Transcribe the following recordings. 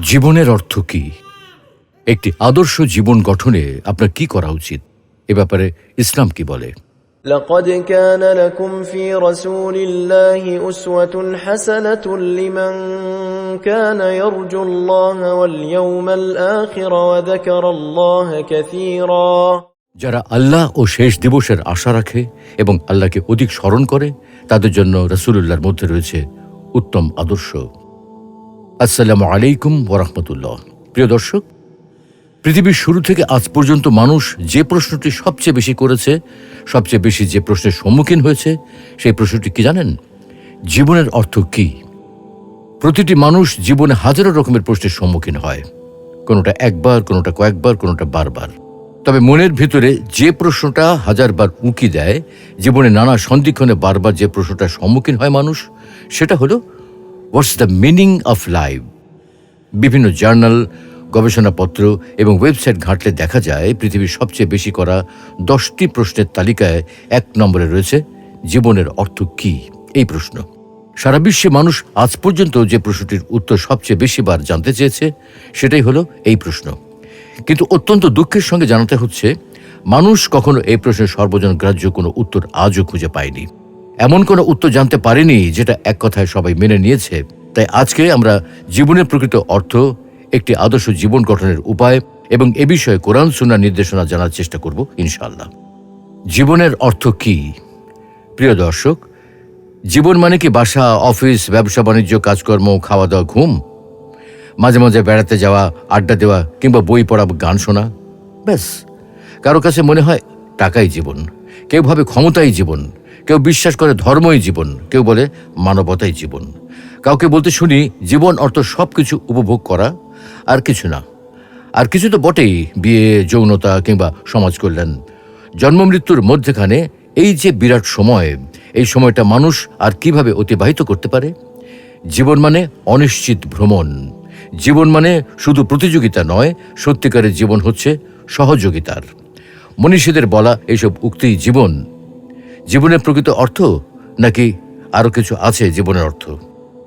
জীবনের অর্থ কি একটি আদর্শ জীবন গঠনে আপনার কি করা উচিত এ ব্যাপারে ইসলাম কি বলে لقد كان لكم في رسول الله أسوة حسنة لمن كان يرجو الله واليوم الآخر وذكر الله كثيرا যারা আল্লাহ ও শেষ দিবসের আশা রাখে এবং আল্লাহকে অধিক স্মরণ করে তাদের জন্য রসুল্লাহর মধ্যে রয়েছে উত্তম আদর্শ আসসালামু আলাইকুম ওরহমতুল্লাহ প্রিয় দর্শক, পৃথিবীর শুরু থেকে আজ পর্যন্ত মানুষ যে প্রশ্নটি সবচেয়ে বেশি করেছে, সবচেয়ে বেশি যে প্রশ্নের সম্মুখীন হয়েছে, সেই প্রশ্নটি কি জানেন? জীবনের অর্থ কি? প্রতিটি মানুষ জীবনে হাজারো রকমের প্রশ্নের সম্মুখীন হয়। কোনোটা একবার, কোনোটা কয়েকবার, কোনোটা বারবার। তবে মনের ভিতরে যে প্রশ্নটা হাজারবার উঁকি দেয়, জীবনে নানা সন্ধিক্ষণে বারবার যে প্রশ্নটার সম্মুখীন হয় মানুষ, সেটা হলো what's the meaning of life বিভিন্ন জার্নাল, গবেষণাপত্র এবং ওয়েবসাইট ঘাঁটলে দেখা যায়, পৃথিবীর সবচেয়ে বেশি করা দশটি প্রশ্নের তালিকায় এক নম্বরে রয়েছে, জীবনের অর্থ কি? এই প্রশ্ন। সারা বিশ্বে মানুষ আজ পর্যন্ত যে প্রশ্নটির উত্তর সবচেয়ে বেশি বার জানতে চেয়েছে, সেটাই হলো এই প্রশ্ন। কিন্তু অত্যন্ত দুঃখের সঙ্গে জানাতে হচ্ছে, মানুষ কখনো এই প্রশ্নের সর্বজন গ্রাহ্য কোনো উত্তর আজও খুঁজে পায়নি। এমন কোনো উত্তর জানতে পারিনি যেটা এক কথায় সবাই মেনে নিয়েছে। তাই আজকে আমরা জীবনের প্রকৃত অর্থ, একটি আদর্শ জীবন গঠনের উপায় এবং এ বিষয়ে কোরআন সুন্নার নির্দেশনা জানার চেষ্টা করব ইনশাল্লাহ জীবনের অর্থ কি? প্রিয় দর্শক, জীবন মানে কি বাসা, অফিস, ব্যবসা, বাণিজ্য, কাজকর্ম খাওয়া দাওয়া ঘুম? মাঝে মাঝে বেড়াতে যাওয়া, আড্ডা দেওয়া কিংবা বই পড়া গান শোনা? ব্যাস, কারও কাছে মনে হয় টাকাই জীবন, কেউ ভাবে ক্ষমতাই জীবন। কেউ বিশ্বাস করে ধর্মই জীবন, কেউ বলে মানবতাই জীবন। কাউকে বলতে শুনি, জীবন অর্থ সব কিছু উপভোগ করা, আর কিছু না। আর কিছু তো বটেই, বিয়ে, যৌনতা কিংবা সমাজ কল্যাণ। জন্ম মৃত্যুর মধ্যেখানে এই যে বিরাট সময়, এই সময়টা মানুষ আর কীভাবে অতিবাহিত করতে পারে? জীবন মানে অনিশ্চিত ভ্রমণ। জীবন মানে শুধু প্রতিযোগিতা নয়, সত্যিকারের জীবন হচ্ছে সহযোগিতার। মনীষীদের বলা এইসব উক্তিই জীবন জীবনের প্রকৃত অর্থ নাকি আরও কিছু আছে জীবনের অর্থ?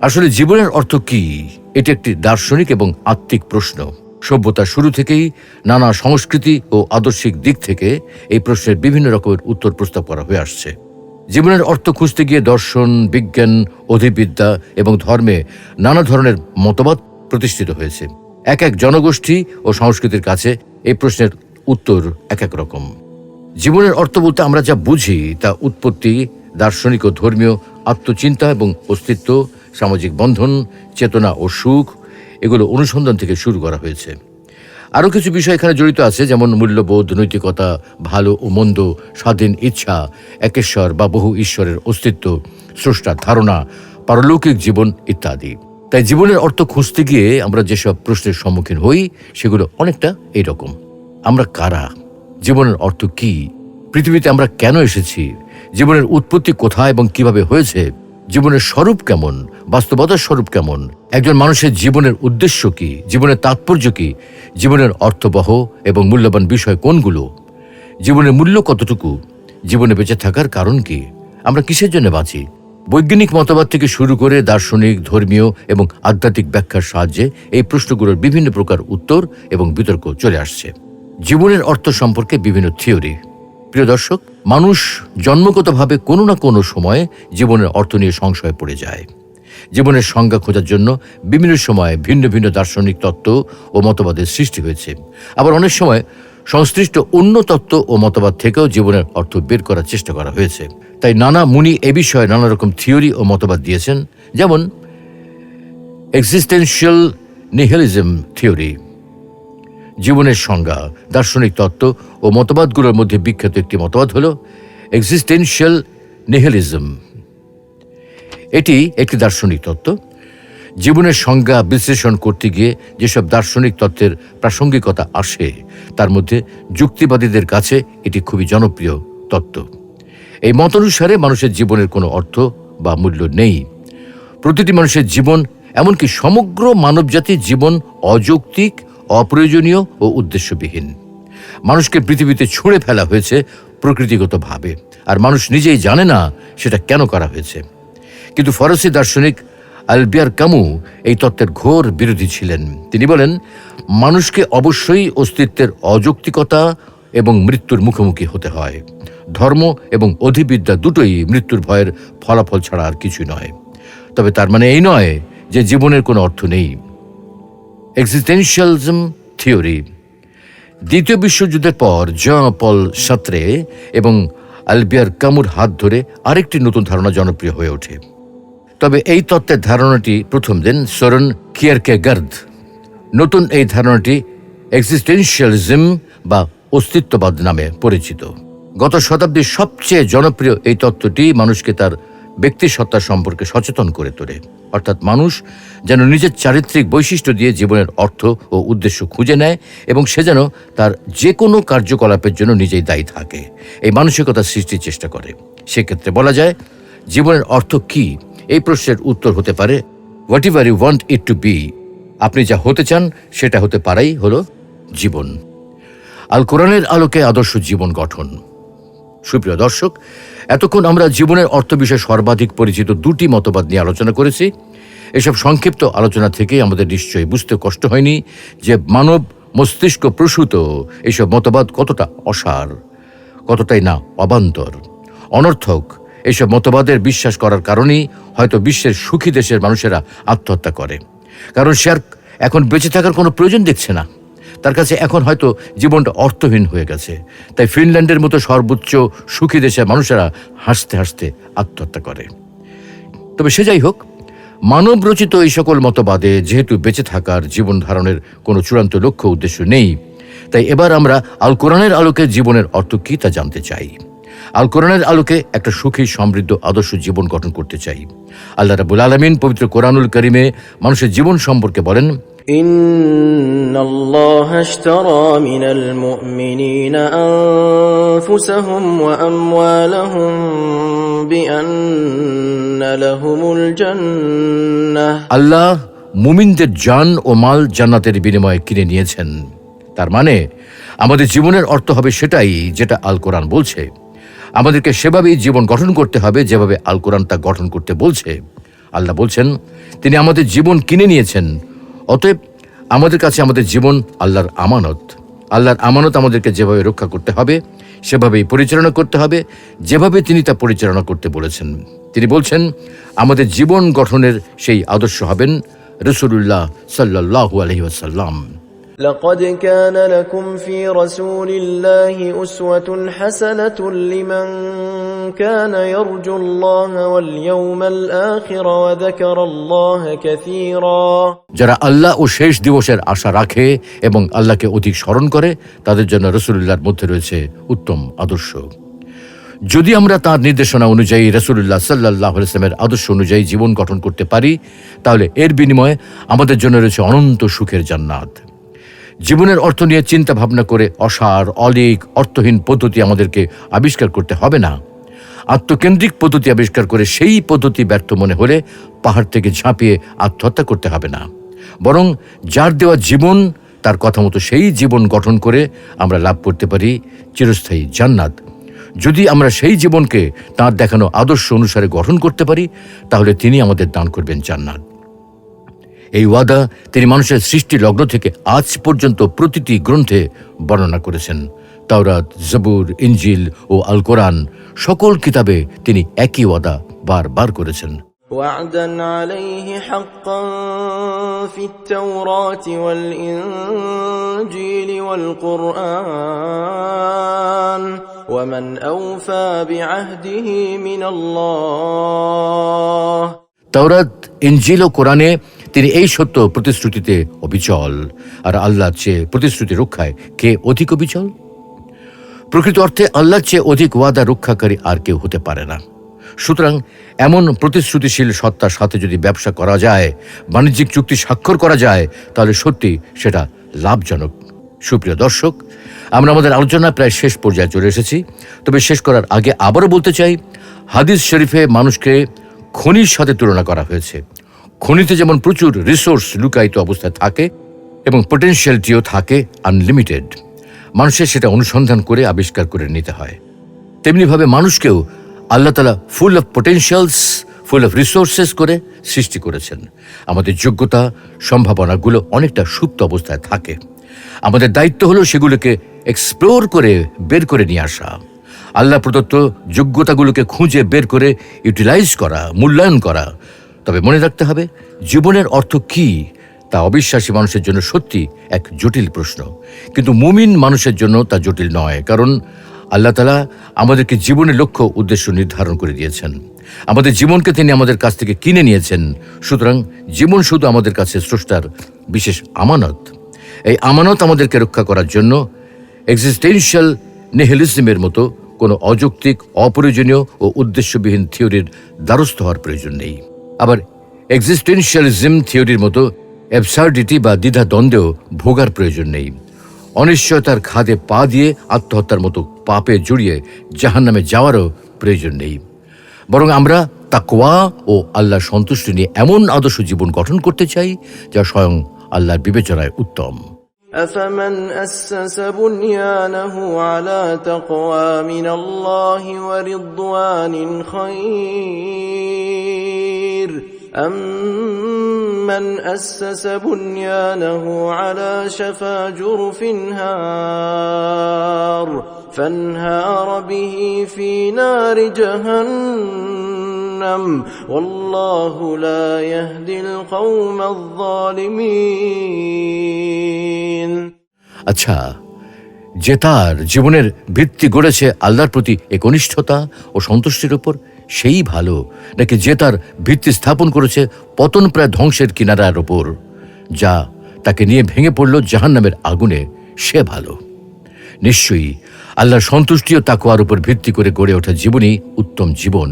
আসলে জীবনের অর্থ কি? এটি একটি দার্শনিক এবং আত্মিক প্রশ্ন। সভ্যতার শুরু থেকেই নানা সংস্কৃতি ও আদর্শিক দিক থেকে এই প্রশ্নের বিভিন্ন রকমের উত্তর প্রস্তাব করা হয়ে আসছে। জীবনের অর্থ খুঁজতে গিয়ে দর্শন, বিজ্ঞান, অধিবিদ্যা এবং ধর্মে নানা ধরনের মতবাদ প্রতিষ্ঠিত হয়েছে। এক এক জনগোষ্ঠী ও সংস্কৃতির কাছে এই প্রশ্নের উত্তর এক এক রকম। জীবনের অর্থ বলতে আমরা যা বুঝি তা উৎপত্তি, দার্শনিক ও ধর্মীয় আত্মচিন্তা এবং অস্তিত্ব, সামাজিক বন্ধন, চেতনা ও সুখ, এগুলো অনুসন্ধান থেকে শুরু করা হয়েছে। আরও কিছু বিষয় এখানে জড়িত আছে, যেমন মূল্যবোধ, নৈতিকতা, ভালো ও মন্দ, স্বাধীন ইচ্ছা, একেশ্বর বা বহু ঈশ্বরের অস্তিত্ব, স্রষ্টার ধারণা, পারলৌকিক জীবন ইত্যাদি। তাই জীবনের অর্থ খুঁজতে গিয়ে আমরা যেসব প্রশ্নের সম্মুখীন হই, সেগুলো অনেকটা এইরকম। আমরা কারা? জীবনের অর্থ কি? পৃথিবীতে আমরা কেন এসেছি? জীবনের উৎপত্তি কোথায় এবং কীভাবে হয়েছে? জীবনের স্বরূপ কেমন? বাস্তবতার স্বরূপ কেমন? একজন মানুষের জীবনের উদ্দেশ্য কি? জীবনের তাৎপর্য কি? জীবনের অর্থবহ এবং মূল্যবান বিষয় কোনগুলো? জীবনের মূল্য কতটুকু? জীবনে বেঁচে থাকার কারণ কি? আমরা কিসের জন্য বাঁচি? বৈজ্ঞানিক মতবাদ থেকে শুরু করে দার্শনিক, ধর্মীয় এবং আধ্যাত্মিক ব্যাখ্যার সাহায্যে এই প্রশ্নগুলোর বিভিন্ন প্রকার উত্তর এবং বিতর্ক চলে আসছে। জীবনের অর্থ সম্পর্কে বিভিন্ন থিওরি। প্রিয় দর্শক, মানুষ জন্মগতভাবে কোনো না কোনো সময়ে জীবনের অর্থ নিয়ে সংশয়ে পড়ে যায়। জীবনের সংজ্ঞা খোঁজার জন্য বিভিন্ন সময়ে ভিন্ন ভিন্ন দার্শনিক তত্ত্ব ও মতবাদের সৃষ্টি হয়েছে। আবার অনেক সময় সংশ্লিষ্ট অন্য তত্ত্ব ও মতবাদ থেকেও জীবনের অর্থ বের করার চেষ্টা করা হয়েছে। তাই নানা মুনি এ বিষয়ে নানা রকম থিওরি ও মতবাদ দিয়েছেন, যেমন এক্সিস্টেন্সিয়াল নিহেলিজম থিওরি জীবনের সংজ্ঞা, দার্শনিক তত্ত্ব ও মতবাদগুলোর মধ্যে বিখ্যাত একটি মতবাদ হল এক্সিস্টেন্সিয়াল নিহেলিজম এটি একটি দার্শনিক তত্ত্ব। জীবনের সংজ্ঞা বিশ্লেষণ করতে গিয়ে যেসব দার্শনিক তত্ত্বের প্রাসঙ্গিকতা আসে, তার মধ্যে যুক্তিবাদীদের কাছে এটি খুবই জনপ্রিয় তত্ত্ব। এই মত অনুসারে মানুষের জীবনের কোনো অর্থ বা মূল্য নেই। প্রতিটি মানুষের জীবন এমনকি সমগ্র মানবজাতির জীবন অযৌক্তিক অপ্রয়োজনীয় ও উদ্দেশ্যবিহীন। মানুষকে পৃথিবীতে ছুঁড়ে ফেলা হয়েছে প্রকৃতিগতভাবে। আর মানুষ নিজেই জানে না সেটা কেন করা হয়েছে। কিন্তু ফরাসি দার্শনিক আলবিয়ার কামু এই তত্ত্বের ঘোর বিরোধী ছিলেন। তিনি বলেন, মানুষকে অবশ্যই অস্তিত্বের অযৌক্তিকতা এবং মৃত্যুর মুখোমুখি হতে হয়। ধর্ম এবং অধিবিদ্যা দুটোই মৃত্যুর ভয়ের ফলাফল ছাড়া আর কিছুই নয়। তবে তার মানে এই নয় যে জীবনের কোনো অর্থ নেই। এক্সিস্টেন্সিয়ালিজম থিওরি দ্বিতীয় বিশ্বযুদ্ধের পর, জন পল সাত্রে এবং আলবিয়ার কামুর হাত ধরে আরেকটি নতুন ধারণা জনপ্রিয় হয়ে ওঠে। তবে এই তত্ত্বের ধারণাটি প্রথম, দেন সরন কিয়ারকে গার্দ নতুন এই ধারণাটি এক্সিস্টেন্সিয়ালিজম বা অস্তিত্ববাদ নামে পরিচিত। গত শতাব্দীর সবচেয়ে জনপ্রিয় এই তত্ত্বটি মানুষকে তার ব্যক্তি সত্তা সম্পর্কে সচেতন করে তোলে। অর্থাৎ মানুষ যেন নিজের চারিত্রিক বৈশিষ্ট্য দিয়ে জীবনের অর্থ ও উদ্দেশ্য খুঁজে নেয় এবং সে যেন তার যে কোনো কার্যকলাপের জন্য নিজেই দায়ী থাকে। এই মানসিকতা সৃষ্টির চেষ্টা করে। সেক্ষেত্রে বলা যায়, জীবনের অর্থ কি? এই প্রশ্নের উত্তর হতে পারে whatever you want it to be আপনি যা হতে চান সেটা হতে পারাই হলো জীবন। আল কোরআনের আলোকে আদর্শ জীবন গঠন। সুপ্রিয় দর্শক এতক্ষণ আমরা জীবনের অর্থ বিষয়ে সর্বাধিক পরিচিত দুটি মতবাদ নিয়ে আলোচনা করেছি। এসব সংক্ষিপ্ত আলোচনা থেকে আমাদের নিশ্চয়ই বুঝতে কষ্ট হয়নি যে মানব মস্তিষ্ক প্রসূত এইসব মতবাদ কতটা অসার, কতটাই না অবান্তর। অনর্থক এইসব মতবাদের বিশ্বাস করার কারণেই হয়তো বিশ্বের সুখী দেশের মানুষেরা আত্মহত্যা করে। কারণ সে আর এখন বেঁচে থাকার কোনো প্রয়োজন দেখছে না। তার কাছে এখন হয়তো জীবনটা অর্থহীন হয়ে গেছে। তাই ফিনল্যান্ডের মতো সর্বোচ্চ সুখী দেশের মানুষেরা হাসতে হাসতে আত্মহত্যা করে। তবে সে যাই হোক মানব রচিত এই সকল মতবাদে যেহেতু বেঁচে থাকার জীবন ধারণের কোনো চূড়ান্ত লক্ষ্য উদ্দেশ্য নেই, তাই এবার আমরা আল কোরআনের আলোকে জীবনের অর্থ কী তা জানতে চাই। আল কোরআনের আলোকে একটা সুখী, সমৃদ্ধ, আদর্শ জীবন গঠন করতে চাই। আল্লাহ রাবুল আলমিন পবিত্র কোরআনুল করিমে মানুষের জীবন সম্পর্কে বলেন إن الله اشترى من المؤمنين أنفسهم وأموالهم بأن لهم الجنة আল্লাহ মুমিনদের জান ও মাল জান্নাতের বিনিময়ে কিনে নিয়েছেন তার মানে আমাদের জীবনের অর্থ হবে সেটাই যেটা আল কোরআন বলছে আমাদেরকে সেভাবেই জীবন গঠন করতে হবে যেভাবে আল কোরআন তা গঠন করতে বলছে আল্লাহ বলছেন তিনি আমাদের জীবন কিনে নিয়েছেন অতএব আমাদের কাছে আমাদের জীবন আল্লাহর আমানত। আল্লাহর আমানত আমাদেরকে যেভাবে রক্ষা করতে হবে, সেভাবেই পরিচালনা করতে হবে, যেভাবে তিনি তা পরিচালনা করতে বলেছেন। তিনি বলছেন, আমাদের জীবন গঠনের সেই আদর্শ হবেন রসুল্লাহ সাল্লাহ আলহিহাসাল্লাম لقد كان لكم في رسول الله أسوة حسنة لمن كان يرجو الله واليوم الآخر وذكر الله كثيرا যারা আল্লাহ ও শেষ দিবসের আশা রাখে এবং আল্লাহকে অধিক স্মরণ করে তাদের জন্য রসুল্লাহর মধ্যে রয়েছে উত্তম আদর্শ যদি আমরা তার নির্দেশনা অনুযায়ী রসুল্লাহ সাল্লাহ ইসলামের আদর্শ অনুযায়ী জীবন গঠন করতে পারি তাহলে এর বিনিময়ে আমাদের জন্য রয়েছে অনন্ত সুখের জান্নাত জীবনের অর্থ নিয়ে চিন্তা ভাবনা করে অসার, অলিক, অর্থহীন পদ্ধতি আমাদেরকে আবিষ্কার করতে হবে না। আত্মকেন্দ্রিক পদ্ধতি আবিষ্কার করে সেই পদ্ধতি ব্যর্থ মনে হলে পাহাড় থেকে ঝাঁপিয়ে আত্মহত্যা করতে হবে না। বরং যার দেওয়া জীবন, তার কথা মতো সেই জীবন গঠন করে আমরা লাভ করতে পারি চিরস্থায়ী জান্নাত। যদি আমরা সেই জীবনকে তার দেখানো আদর্শ অনুসারে গঠন করতে পারি, তাহলে তিনি আমাদের দান করবেন জান্নাত। এই ওয়াদা তিনি মানুষের সৃষ্টি লগ্ন থেকে আজ পর্যন্ত প্রতিটি গ্রন্থে বর্ণনা করেছেন তাওরাত জবুর ইঞ্জিল ও আল কোরআন সকল কিতাবে তিনি একই ওয়াদা বারবার করেছেন وعدا عليه حقا في التوراة والإنجيل والقرآن ومن أوفى بعهده من الله তাওরাত ইঞ্জিল ও কোরআনে তিনি এই সত্য প্রতিশ্রুতিতে অবিচল। আর আল্লাহর চেয়ে প্রতিশ্রুতি রক্ষায় কে অধিক অবিচল? প্রকৃত অর্থে আল্লাহর চেয়ে অধিক ওয়াদা রক্ষাকারী আর কেউ হতে পারে না। সুতরাং এমন প্রতিশ্রুতিশীল সত্তার সাথে যদি ব্যবসা করা যায়, বাণিজ্যিক চুক্তি স্বাক্ষর করা যায়, তাহলে সত্যি সেটা লাভজনক। সুপ্রিয় দর্শক, আমরা আমাদের আলোচনা প্রায় শেষ পর্যায়ে চলে এসেছি। তবে শেষ করার আগে আবারও বলতে চাই, হাদিস শরীফে মানুষকে খনির সাথে তুলনা করা হয়েছে। খনিতে যেমন প্রচুর রিসোর্স লুকায়িত অবস্থায় থাকে এবং পোটেনশিয়ালিটিও থাকে আনলিমিটেড মানুষের সেটা অনুসন্ধান করে আবিষ্কার করে নিতে হয়। তেমনিভাবে মানুষকেও আল্লাহ তালা full of potentials full of resources করে সৃষ্টি করেছেন। আমাদের যোগ্যতা, সম্ভাবনাগুলো অনেকটা সুপ্ত অবস্থায় থাকে। আমাদের দায়িত্ব হলো সেগুলোকে এক্সপ্লোর করে বের করে নিয়ে আসা। আল্লাহ প্রদত্ত যোগ্যতাগুলোকে খুঁজে বের করে ইউটিলাইজ করা, মূল্যায়ন করা। তবে মনে রাখতে হবে, জীবনের অর্থ কি তা অবিশ্বাসী মানুষের জন্য সত্যি এক জটিল প্রশ্ন। কিন্তু মুমিন মানুষের জন্য তা জটিল নয়, কারণ আল্লাহ তালা আমাদেরকে জীবনের লক্ষ্য, উদ্দেশ্য নির্ধারণ করে দিয়েছেন। আমাদের জীবনকে তিনি আমাদের কাছ থেকে কিনে নিয়েছেন, সুতরাং জীবন শুধু আমাদের কাছে স্রষ্টার বিশেষ আমানত। এই আমানত আমাদেরকে রক্ষা করার জন্য এক্সিস্টেন্সিয়াল নেহেলিজমের মতো কোনো অযৌক্তিক, অপ্রয়োজনীয় ও উদ্দেশ্যবিহীন থিওরির দ্বারস্থ হওয়ার প্রয়োজন নেই। আবার এক্সিস্টেনশিয়ালিজম থিওরির মতো অ্যাবসার্ডিটি বা দ্বিধা দ্বন্দ্বেও ভোগার প্রয়োজন নেই। অনিশ্চয়তার খাদে পা দিয়ে আত্মহত্যার মতো পাপে জড়িয়ে জাহান্নামে যাওয়ারও প্রয়োজন নেই। বরং আমরা তাকওয়া ও আল্লাহ সন্তুষ্টি নিয়ে এমন আদর্শ জীবন গঠন করতে চাই, যা স্বয়ং আল্লাহর বিবেচনায় উত্তম। أفمن أسس بنيانه على تقوى من الله ورضوان خير؟ أم من أسس بنيانه على شفا جرف هار فانهار به في نار جهنم والله لا يهدي القوم الظالمين আচ্ছা যে তার জীবনের ভিত্তি গড়েছে আল্লাহর প্রতি একনিষ্ঠতা ও সন্তুষ্টির উপর সেই ভালো নাকি যে তার ভিত্তি স্থাপন করেছে পতন প্রায় ধ্বংসের কিনারার ওপর যা তাকে নিয়ে ভেঙে পড়ল জাহান্নামের আগুনে সে ভালো নিশ্চয়ই আল্লাহর সন্তুষ্টি ও তাকুয়ার উপর ভিত্তি করে গড়ে ওঠা জীবনই উত্তম জীবন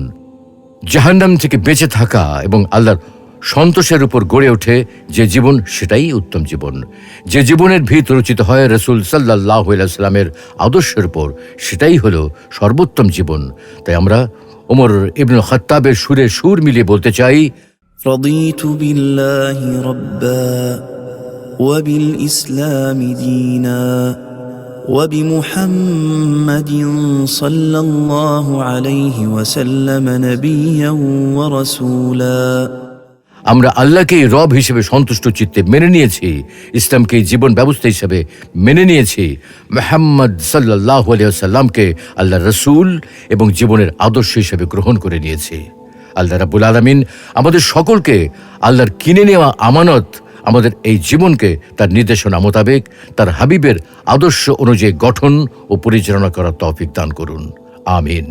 জাহান্নাম থেকে বেঁচে থাকা এবং আল্লাহর সন্তোষের উপর গড়ে ওঠে যে জীবন সেটাই উত্তম জীবন যে জীবনের ভিত রচিত হয় রসুল সাল্লাহ সাল্লামের আদর্শের উপর সেটাই হলো সর্বোত্তম জীবন তাই আমরা ওমর ইবনুল খত্তাবের সুরে সুর মিলিয়ে বলতে চাই رضيت بالله ربا وبالإسلام دينا وبمحمد صلى الله عليه وسلم نبيا ورسولا আমরা আল্লাহকেই রব হিসেবে সন্তুষ্ট চিত্তে মেনে নিয়েছি ইসলামকে জীবন ব্যবস্থা হিসেবে মেনে নিয়েছি মেহাম্মদ সাল্লাহ সাল্লামকে আল্লাহ রসুল এবং জীবনের আদর্শ হিসেবে গ্রহণ করে নিয়েছি আল্লাহ রাবুল আলমিন আমাদের সকলকে আল্লাহর কিনে নেওয়া আমানত আমাদের এই জীবনকে তার নির্দেশনা মোতাবেক তার হাবিবের আদর্শ অনুযায়ী গঠন ও পরিচালনা করার তফিক দান করুন। আমিন।